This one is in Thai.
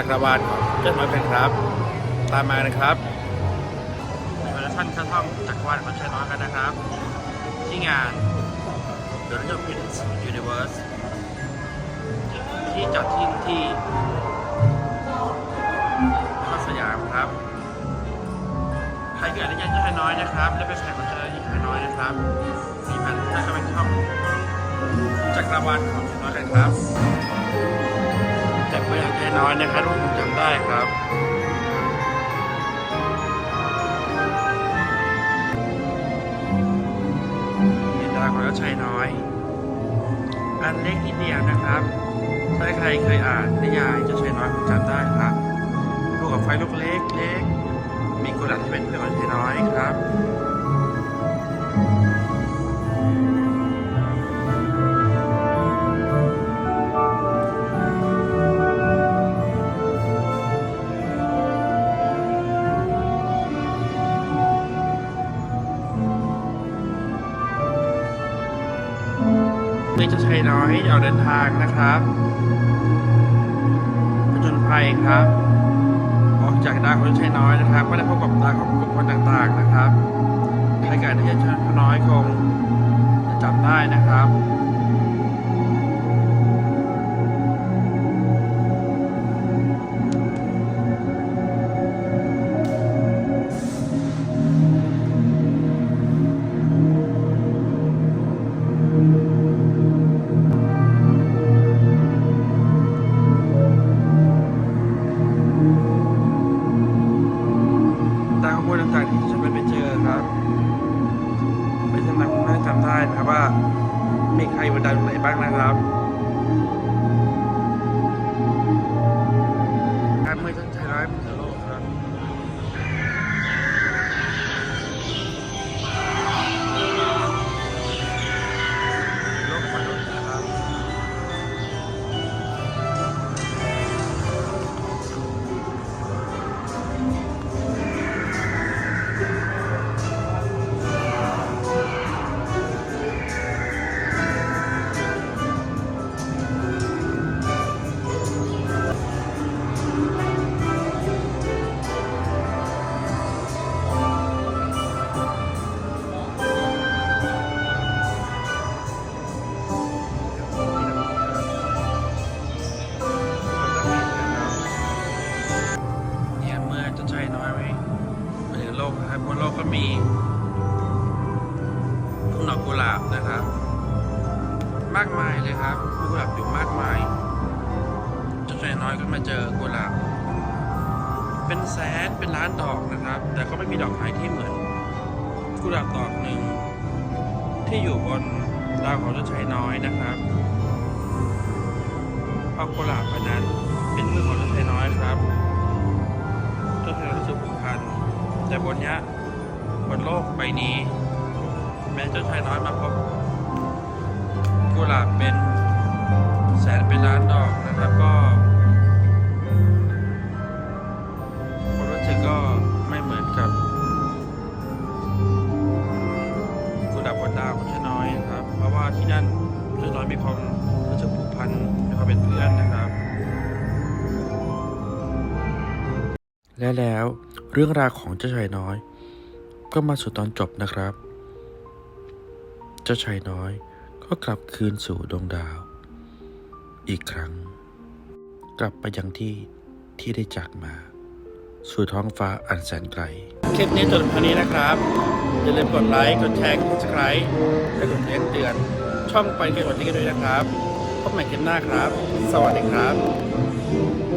จักรวาลของเจ้าน้อยเพลงครับ ตามมานะครับมาแล้วท่านเข้าท่องจักรวาลของเจ้าน้อยกันนะครับ ที่งาน The Little Prince Universe ที่จัดที่ที่พระสยามครับใครเกิดในย่านเจ้าน้อยนะครับและเป็นแฟนของเจ้าน้อยนะครับมีพันท่านก็ไปท่องจักรวาลของเจ้าน้อยกันครับ น้อยนะครับทุกคนจำได้ครับนินดาของเจ้าชายน้อย อันเล็กนิดเดียวนะครับ ถ้าใครเคยอ่านนิยายจ้าชายน้อยคงจำได้ครับลูกกับไฟลูกเล็กเล็กมีกุหลาบที่เป็นเพื่อนของชายน้อยครับ เด็กเจ้าชายน้อยออกเดินทางนะครับผจญภัยครับ ออกจากดาวของเจ้าชายน้อยนะครับ ก็ได้พบกับ นะครับว่ามีใครบนดาวดวงไหนบ้างนะครับ บนโลกก็มีทุ่งดอกกุหลาบนะครับ มากมายเลยครับมีกุหลาบอยู่มากมายจ้าชยน้อยก็มาเจอกุหลาบ เป็นแสนเป็นล้านดอกนะครับ แต่ก็ไม่มีดอกไหนที่เหมือน กุหลาบดอกหนึ่งที่อยู่บนดาวของเจ้าชายน้อยนะครับเพราะกุหลาบอันนั้นเป็นมือของเจ้าชายน้อยครับเจ้าชายน้อยรู้สึกผูกพัน แต่บนเนี้ยบนโลกใบนี้ แม้เจ้าชายน้อยมาพบกุหลาบเป็นแสนเป็นล้านดอกนะครับก็ความรู้สึกก็ไม่เหมือนกับกุหลาบบนดาวของเจ้าน้อยนะครับ เพราะว่าที่นั่นเจ้าน้อยมีความรู้สึกผูกพันมีความเป็นเพื่อนนะครับ และแล้ว เรื่องราวของเจ้าชายน้อย ก็มาสู่ตอนจบนะครับ เจ้าชายน้อยก็กลับคืนสู่ดวงดาว อีกครั้ง กลับไปยังที่ที่ได้จากมา สู่ท้องฟ้าอันแสนไกล คลิปนี้จบเท่านี้นะครับ อย่าลืมกดไลค์ กดแชร์ กด subscribe และกดแจ้งเตือน ช่องไปเกี่ยวกับที่กันด้วยนะครับ พบใหม่คลิปหน้าครับ สวัสดีครับ